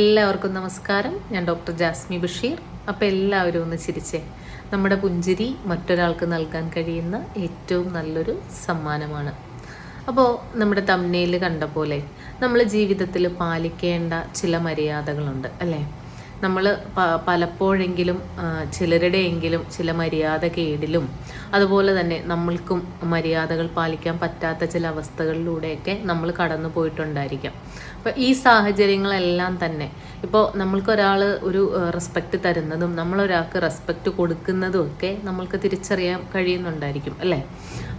എല്ലാവർക്കും നമസ്കാരം. ഞാൻ ഡോക്ടർ ജാസ്മി ബഷീർ. അപ്പോൾ എല്ലാവരും ഒന്ന് ചിരിച്ചേ. നമ്മുടെ പുഞ്ചിരി മറ്റൊരാൾക്ക് നൽകാൻ കഴിയുന്ന ഏറ്റവും നല്ലൊരു സമ്മാനമാണ്. അപ്പോൾ നമ്മുടെ തമ്മനയിൽ കണ്ട പോലെ നമ്മൾ ജീവിതത്തിൽ പാലിക്കേണ്ട ചില മര്യാദകളുണ്ട് അല്ലേ? നമ്മൾ പലപ്പോഴെങ്കിലും ചിലരുടെയെങ്കിലും ചില മര്യാദ കേടിലും അതുപോലെ തന്നെ നമ്മൾക്കും മര്യാദകൾ പാലിക്കാൻ പറ്റാത്ത ചില അവസ്ഥകളിലൂടെയൊക്കെ നമ്മൾ കടന്നു പോയിട്ടുണ്ടായിരിക്കാം അപ്പോൾ ഈ സാഹചര്യങ്ങളെല്ലാം തന്നെ. ഇപ്പോൾ നമ്മൾക്കൊരാൾ ഒരു റെസ്പെക്റ്റ് തരുന്നതും നമ്മളൊരാൾക്ക് റെസ്പെക്റ്റ് കൊടുക്കുന്നതും ഒക്കെ നമ്മൾക്ക് തിരിച്ചറിയാൻ കഴിയുന്നുണ്ടായിരിക്കും അല്ലേ?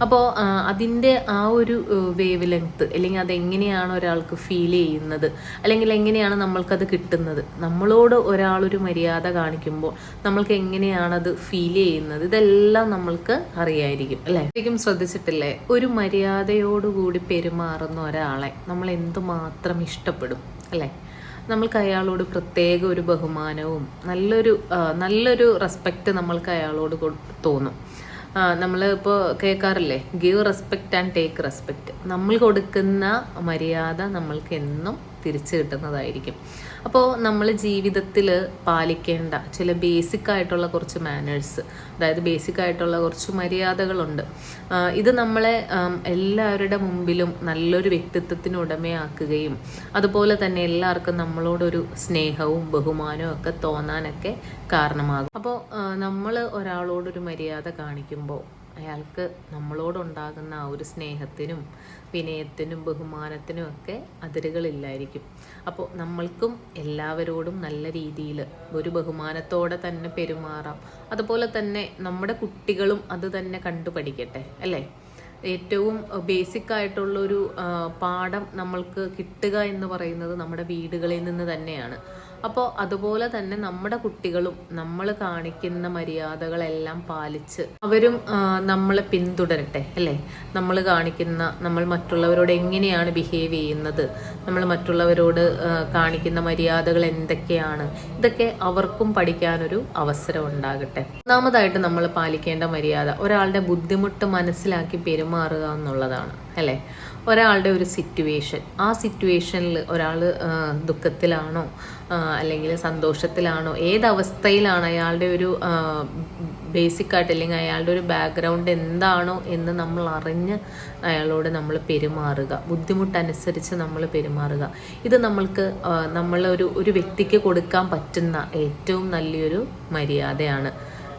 അപ്പോൾ അതിന്റെ ആ ഒരു വേവ് ലെങ്ത്ത് അല്ലെങ്കിൽ അതെങ്ങനെയാണ് ഒരാൾക്ക് ഫീൽ ചെയ്യുന്നത്? അല്ലെങ്കിൽ എങ്ങനെയാണ് നമ്മൾക്കത് കിട്ടുന്നത്? നമ്മളോട് ഒരാളൊരു മര്യാദ കാണിക്കുമ്പോൾ നമ്മൾക്ക് എങ്ങനെയാണത് ഫീൽ ചെയ്യുന്നത്? ഇതെല്ലാം നമ്മൾക്ക് അറിയായിരിക്കും അല്ലേ? ശരിക്കും ശ്രദ്ധിച്ചിട്ടില്ലേ? ഒരു മര്യാദയോടുകൂടി പെരുമാറുന്ന ഒരാളെ നമ്മൾ എന്തുമാത്രം ഇഷ്ടപ്പെടും അല്ലേ? നമ്മൾക്ക് അയാളോട് പ്രത്യേക ഒരു ബഹുമാനവും നല്ലൊരു നല്ലൊരു റെസ്പെക്റ്റ് നമ്മൾക്ക് അയാളോട് തോന്നും. നമ്മൾ ഇപ്പോൾ കേൾക്കാറില്ലേ? Give respect and take respect നമ്മൾ കൊടുക്കുന്ന മര്യാദ നമ്മൾക്ക് എന്നും തിരിച്ചു കിട്ടുന്നതായിരിക്കും. അപ്പോൾ നമ്മൾ ജീവിതത്തിൽ പാലിക്കേണ്ട ചില ബേസിക് ആയിട്ടുള്ള കുറച്ച് മാനേഴ്സ് അതായത് ബേസിക് ആയിട്ടുള്ള കുറച്ച് മര്യാദകളുണ്ട്. ഇത് നമ്മളെ എല്ലാവരുടെ മുമ്പിലും നല്ലൊരു വ്യക്തിത്വത്തിന് ഉടമയാക്കുകയും അതുപോലെ തന്നെ എല്ലാവർക്കും നമ്മളോടൊരു സ്നേഹവും ബഹുമാനവും ഒക്കെ തോന്നാനൊക്കെ കാരണമാകും. അപ്പോൾ നമ്മൾ ഒരാളോടൊരു മര്യാദ കാണിക്കുമ്പോൾ അയാൾക്ക് നമ്മളോടുണ്ടാകുന്ന ആ ഒരു സ്നേഹത്തിനും വിനയത്തിനും ബഹുമാനത്തിനും ഒക്കെ അതിരുകളില്ലായിരിക്കും. അപ്പോൾ നമ്മൾക്കും എല്ലാവരോടും നല്ല രീതിയിൽ ഒരു ബഹുമാനത്തോടെ തന്നെ പെരുമാറാം. അതുപോലെ തന്നെ നമ്മുടെ കുട്ടികളും അത് തന്നെ കണ്ടു പഠിക്കട്ടെ അല്ലേ? ഏറ്റവും ബേസിക് ആയിട്ടുള്ളൊരു പാഠം നമ്മൾക്ക് കിട്ടുക എന്ന് പറയുന്നത് നമ്മുടെ വീടുകളിൽ നിന്ന് തന്നെയാണ്. അപ്പോൾ അതുപോലെ തന്നെ നമ്മുടെ കുട്ടികളും നമ്മൾ കാണിക്കുന്ന മര്യാദകളെല്ലാം പാലിച്ച് അവരും നമ്മളെ പിന്തുടരട്ടെ അല്ലേ? നമ്മൾ കാണിക്കുന്ന നമ്മൾ മറ്റുള്ളവരോട് എങ്ങനെയാണ് ബിഹേവ് ചെയ്യുന്നത്? നമ്മൾ മറ്റുള്ളവരോട് കാണിക്കുന്ന മര്യാദകൾ എന്തൊക്കെയാണ്? ഇതൊക്കെ അവർക്കും പഠിക്കാനൊരു അവസരം ഉണ്ടാകട്ടെ. ഒന്നാമതായിട്ട് നമ്മൾ പാലിക്കേണ്ട മര്യാദ ഒരാളുടെ ബുദ്ധിമുട്ട് മനസ്സിലാക്കി പെരുമാറുക എന്നുള്ളതാണ്. അല്ലേ? ഒരാളുടെ ഒരു സിറ്റുവേഷൻ ആ സിറ്റുവേഷനിൽ ഒരാൾ ദുഃഖത്തിലാണോ അല്ലെങ്കിൽ സന്തോഷത്തിലാണോ ഏതവസ്ഥയിലാണ് അയാളുടെ ഒരു ബേസിക് ആയിട്ട് അല്ലെങ്കിൽ അയാളുടെ ഒരു ബാക്ക്ഗ്രൗണ്ട് എന്താണോ എന്ന് നമ്മൾ അറിഞ്ഞ് അയാളോട് നമ്മൾ പെരുമാറുക. ബുദ്ധിമുട്ടനുസരിച്ച് നമ്മൾ പെരുമാറുക. ഇത് നമ്മൾക്ക് നമ്മളൊരു ഒരു വ്യക്തിക്ക് കൊടുക്കാൻ പറ്റുന്ന ഏറ്റവും നല്ലൊരു മര്യാദയാണ്.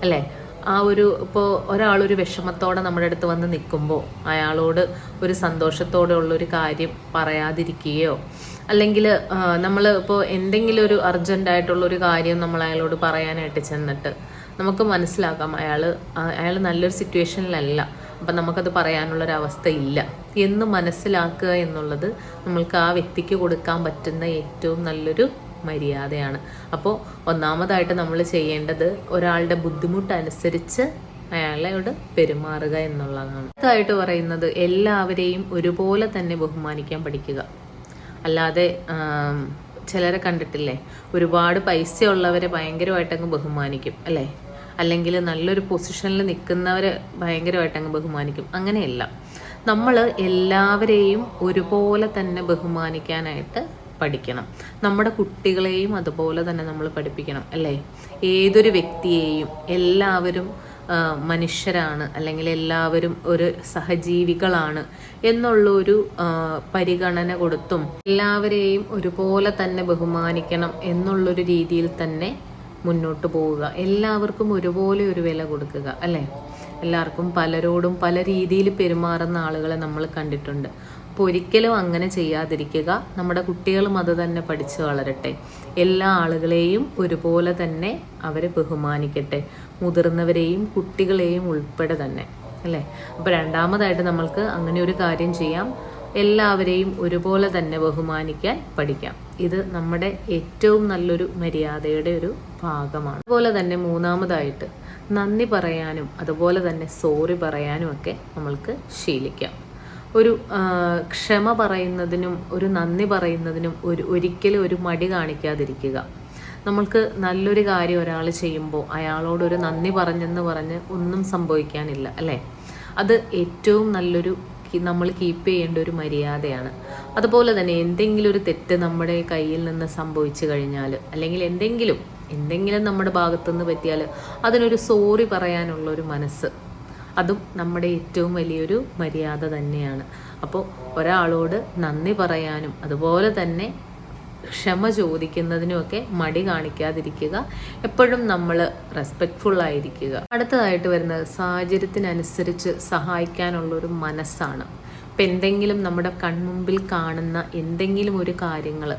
അല്ലേ? ആ ഒരു ഇപ്പോൾ ഒരാളൊരു വിഷമത്തോടെ നമ്മുടെ അടുത്ത് വന്ന് നിൽക്കുമ്പോൾ അയാളോട് ഒരു സന്തോഷത്തോടെ ഉള്ളൊരു കാര്യം പറയാതിരിക്കുകയോ അല്ലെങ്കിൽ നമ്മൾ ഇപ്പോൾ എന്തെങ്കിലും ഒരു അർജന്റായിട്ടുള്ള ഒരു കാര്യം നമ്മൾ അയാളോട് പറയാനായിട്ട് ചെന്നിട്ട് നമുക്ക് മനസ്സിലാക്കാം അയാൾ അയാൾ നല്ലൊരു സിറ്റുവേഷനിലല്ല അപ്പം നമുക്കത് പറയാനുള്ളൊരവസ്ഥ ഇല്ല എന്ന് മനസ്സിലാക്കുക എന്നുള്ളത് നമ്മൾക്ക് ആ വ്യക്തിക്ക് കൊടുക്കാൻ പറ്റുന്ന ഏറ്റവും നല്ലൊരു മര്യാദയാണ്. അപ്പോൾ ഒന്നാമതായിട്ട് നമ്മൾ ചെയ്യേണ്ടത് ഒരാളുടെ ബുദ്ധിമുട്ടനുസരിച്ച് അയാളോട് പെരുമാറുക എന്നുള്ളതാണ്. അടുത്തായിട്ട് പറയുന്നത് എല്ലാവരെയും ഒരുപോലെ തന്നെ ബഹുമാനിക്കാൻ പഠിക്കുക. അല്ലാതെ ചിലരെ കണ്ടിട്ടില്ലേ? ഒരുപാട് പൈസ ഉള്ളവരെ ഭയങ്കരമായിട്ട് അങ്ങ് ബഹുമാനിക്കും അല്ലേ? അല്ലെങ്കിൽ നല്ലൊരു പൊസിഷനിൽ നിൽക്കുന്നവരെ ഭയങ്കരമായിട്ട് അങ്ങ് ബഹുമാനിക്കും. അങ്ങനെയല്ല. നമ്മൾ എല്ലാവരെയും ഒരുപോലെ തന്നെ ബഹുമാനിക്കാനായിട്ട് പഠിക്കണം. നമ്മുടെ കുട്ടികളെയും അതുപോലെ തന്നെ നമ്മൾ പഠിപ്പിക്കണം അല്ലേ? ഏതൊരു വ്യക്തിയെയും എല്ലാവരും മനുഷ്യരാണ് അല്ലെങ്കിൽ എല്ലാവരും ഒരു സഹജീവികളാണ് എന്നുള്ള ഒരു പരിഗണന കൊടുത്തും എല്ലാവരെയും ഒരുപോലെ തന്നെ ബഹുമാനിക്കണം എന്നുള്ളൊരു രീതിയിൽ തന്നെ മുന്നോട്ട് പോവുക. എല്ലാവർക്കും ഒരുപോലെ ഒരു വില കൊടുക്കുക അല്ലേ? എല്ലാവർക്കും പലരോടും പല രീതിയിൽ പെരുമാറുന്ന ആളുകളെ നമ്മൾ കണ്ടിട്ടുണ്ട്. അപ്പോൾ ഒരിക്കലും അങ്ങനെ ചെയ്യാതിരിക്കുക. നമ്മുടെ കുട്ടികളും അത് തന്നെ പഠിച്ചു വളരട്ടെ. എല്ലാ ആളുകളെയും ഒരുപോലെ തന്നെ അവരെ ബഹുമാനിക്കട്ടെ. മുതിർന്നവരെയും കുട്ടികളെയും ഉൾപ്പെടെ തന്നെ. അല്ലേ? അപ്പോൾ രണ്ടാമതായിട്ട് നമ്മൾക്ക് അങ്ങനെ ഒരു കാര്യം ചെയ്യാം. എല്ലാവരെയും ഒരുപോലെ തന്നെ ബഹുമാനിക്കാൻ പഠിക്കാം. ഇത് നമ്മുടെ ഏറ്റവും നല്ലൊരു മര്യാദയുടെ ഒരു ഭാഗമാണ്. അതുപോലെ തന്നെ മൂന്നാമതായിട്ട് നന്ദി പറയാനും അതുപോലെ തന്നെ സോറി പറയാനും ഒക്കെ നമ്മൾക്ക് ശീലിക്കാം. ഒരു ക്ഷമ പറയുന്നതിനും ഒരു നന്ദി പറയുന്നതിനും ഒരു ഒരിക്കലും ഒരു മടി കാണിക്കാതിരിക്കുക. നമ്മൾക്ക് നല്ലൊരു കാര്യം ഒരാൾ ചെയ്യുമ്പോൾ അയാളോടൊരു നന്ദി പറഞ്ഞെന്ന് പറഞ്ഞ് ഒന്നും സംഭവിക്കാനില്ല അല്ലേ? അത് ഏറ്റവും നല്ലൊരു നമ്മൾ കീപ്പ് ചെയ്യേണ്ട ഒരു മര്യാദയാണ്. അതുപോലെ തന്നെ എന്തെങ്കിലും ഒരു തെറ്റ് നമ്മുടെ കയ്യിൽ നിന്ന് സംഭവിച്ചു കഴിഞ്ഞാൽ അല്ലെങ്കിൽ എന്തെങ്കിലും എന്തെങ്കിലും നമ്മുടെ ഭാഗത്തുനിന്ന് പറ്റിയാൽ അതിനൊരു സോറി പറയാനുള്ള ഒരു മനസ്സ് അതും നമ്മുടെ ഏറ്റവും വലിയൊരു മര്യാദ തന്നെയാണ്. അപ്പോൾ ഒരാളോട് നന്ദി പറയാനും അതുപോലെ തന്നെ ക്ഷമ ചോദിക്കുന്നതിനുമൊക്കെ മടി കാണിക്കാതിരിക്കുക എപ്പോഴും നമ്മൾ റെസ്പെക്ട്ഫുൾ ആയിരിക്കുക. അടുത്തതായിട്ട് വരുന്നത് സാഹചര്യത്തിനനുസരിച്ച് സഹായിക്കാനുള്ളൊരു മനസ്സാണ്. ഇപ്പം എന്തെങ്കിലും നമ്മുടെ കൺമുമ്പിൽ കാണുന്ന എന്തെങ്കിലും ഒരു കാര്യങ്ങൾ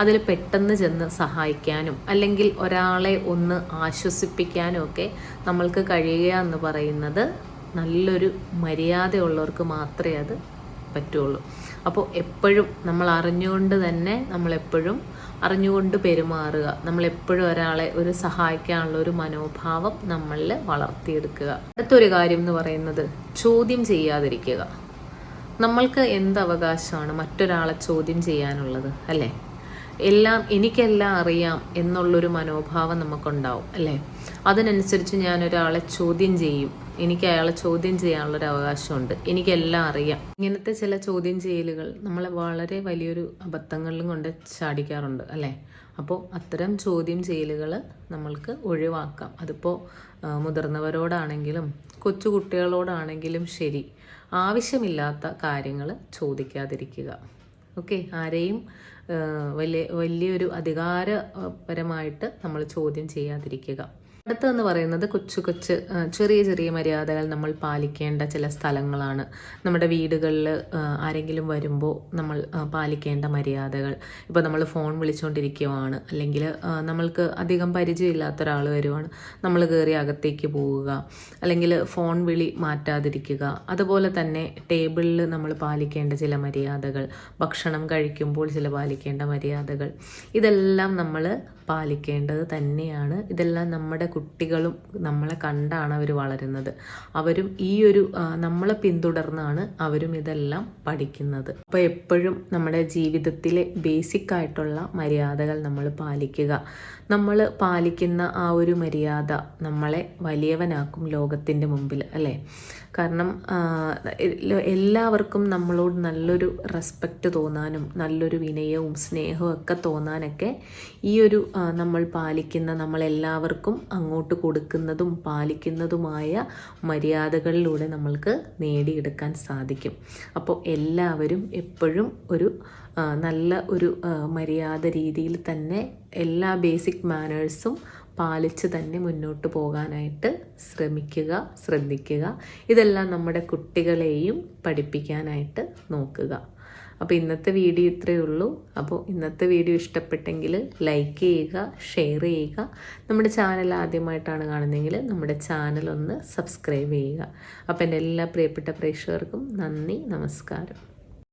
അതിൽ പെട്ടെന്ന് ചെന്ന് സഹായിക്കാനും അല്ലെങ്കിൽ ഒരാളെ ഒന്ന് ആശ്വസിപ്പിക്കാനും ഒക്കെ നമ്മൾക്ക് കഴിയുക എന്ന് പറയുന്നത് നല്ലൊരു മര്യാദയുള്ളവർക്ക് മാത്രമേ അത് പറ്റുള്ളൂ. അപ്പോൾ എപ്പോഴും നമ്മൾ അറിഞ്ഞുകൊണ്ട് തന്നെ നമ്മളെപ്പോഴും അറിഞ്ഞുകൊണ്ട് പെരുമാറുക. നമ്മളെപ്പോഴും ഒരാളെ ഒരു സഹായിക്കാനുള്ള ഒരു മനോഭാവം നമ്മളിൽ വളർത്തിയെടുക്കുക. അടുത്തൊരു കാര്യം എന്ന് പറയുന്നത് ചോദ്യം ചെയ്യാതിരിക്കുക. നമ്മൾക്ക് എന്ത് അവകാശമാണ് മറ്റൊരാളെ ചോദ്യം ചെയ്യാനുള്ളത് അല്ലേ? എല്ലാം എനിക്കെല്ലാം അറിയാം എന്നുള്ളൊരു മനോഭാവം നമുക്കുണ്ടാവും അല്ലേ? അതിനനുസരിച്ച് ഞാൻ ഒരാളെ ചോദ്യം ചെയ്യും. എനിക്ക് അയാളെ ചോദ്യം ചെയ്യാനുള്ളൊരു അവകാശമുണ്ട്. എനിക്കെല്ലാം അറിയാം. ഇങ്ങനത്തെ ചില ചോദ്യം ചെയ്യലുകൾ നമ്മളെ വളരെ വലിയൊരു അബദ്ധങ്ങളിലും കൊണ്ട് ചാടിക്കാറുണ്ട് അല്ലേ? അപ്പോൾ അത്തരം ചോദ്യം ചെയ്യലുകൾ നമ്മൾക്ക് ഒഴിവാക്കാം. അതിപ്പോൾ മുതിർന്നവരോടാണെങ്കിലും കൊച്ചു കുട്ടികളോടാണെങ്കിലും ശരി. ആവശ്യമില്ലാത്ത കാര്യങ്ങൾ ചോദിക്കാതിരിക്കുക. ഓക്കെ? ആരെയും വലിയ വലിയൊരു അധികാരപരമായിട്ട് നമ്മൾ ചോദ്യം ചെയ്യാതിരിക്കുക. അടുത്തതെന്ന് പറയുന്നത് കൊച്ചു കൊച്ചു ചെറിയ ചെറിയ മര്യാദകൾ നമ്മൾ പാലിക്കേണ്ട ചില സ്ഥലങ്ങളാണ്. നമ്മുടെ വീടുകളിൽ ആരെങ്കിലും വരുമ്പോൾ നമ്മൾ പാലിക്കേണ്ട മര്യാദകൾ. ഇപ്പോൾ നമ്മൾ ഫോൺ വിളിച്ചുകൊണ്ടിരിക്കുവാണ് അല്ലെങ്കിൽ നമ്മൾക്ക് അധികം പരിചയമില്ലാത്ത ഒരാൾ വരുവാണ്. നമ്മൾ കയറി അകത്തേക്ക് പോവുക. അല്ലെങ്കിൽ ഫോൺ വിളി മാറ്റാതിരിക്കുക. അതുപോലെ തന്നെ ടേബിളിൽ നമ്മൾ പാലിക്കേണ്ട ചില മര്യാദകൾ. ഭക്ഷണം കഴിക്കുമ്പോൾ ചില പാലിക്കേണ്ട മര്യാദകൾ. ഇതെല്ലാം നമ്മൾ പാലിക്കേണ്ടത് തന്നെയാണ്. ഇതെല്ലാം നമ്മുടെ കുട്ടികളും നമ്മളെ കണ്ടാണ് അവർ വളരുന്നത്. അവരും ഈ ഒരു നമ്മളെ പിന്തുടർന്നാണ് അവരും ഇതെല്ലാം പഠിക്കുന്നത്. അപ്പോൾ എപ്പോഴും നമ്മുടെ ജീവിതത്തിലെ ബേസിക് ആയിട്ടുള്ള മര്യാദകൾ നമ്മൾ പാലിക്കുക. നമ്മൾ പാലിക്കുന്ന ആ ഒരു മര്യാദ നമ്മളെ വലിയവനാക്കും ലോകത്തിന്റെ മുമ്പിൽ അല്ലേ? കാരണം എല്ലാവർക്കും നമ്മളോട് നല്ലൊരു റെസ്പെക്റ്റ് തോന്നാനും നല്ലൊരു വിനയവും സ്നേഹവും ഒക്കെ തോന്നാനൊക്കെ ഈ ഒരു നമ്മൾ പാലിക്കുന്ന നമ്മളെല്ലാവർക്കും അങ്ങോട്ട് കൊടുക്കുന്നതും പാലിക്കുന്നതുമായ മര്യാദകളിലൂടെ നമ്മൾക്ക് നേടിയെടുക്കാൻ സാധിക്കും. അപ്പോൾ എല്ലാവരും എപ്പോഴും ഒരു നല്ല ഒരു മര്യാദ രീതിയിൽ തന്നെ എല്ലാ ബേസിക് മാനേഴ്സും പാലിച്ച് തന്നെ മുന്നോട്ട് പോകാനായിട്ട് ശ്രമിക്കുക ശ്രദ്ധിക്കുക. ഇതെല്ലാം നമ്മുടെ കുട്ടികളെയും പഠിപ്പിക്കാനായിട്ട് നോക്കുക. അപ്പോൾ ഇന്നത്തെ വീഡിയോ ഇത്രയേ ഉള്ളൂ. അപ്പോൾ ഇന്നത്തെ വീഡിയോ ഇഷ്ടപ്പെട്ടെങ്കിൽ ലൈക്ക് ചെയ്യുക ഷെയർ ചെയ്യുക. നമ്മുടെ ചാനൽ ആദ്യമായിട്ടാണ് കാണുന്നതെങ്കിൽ നമ്മുടെ ചാനൽ ഒന്ന് സബ്സ്ക്രൈബ് ചെയ്യുക. അപ്പോൾ എന്റെ എല്ലാ പ്രിയപ്പെട്ട പ്രേക്ഷകർക്കും നന്ദി നമസ്കാരം.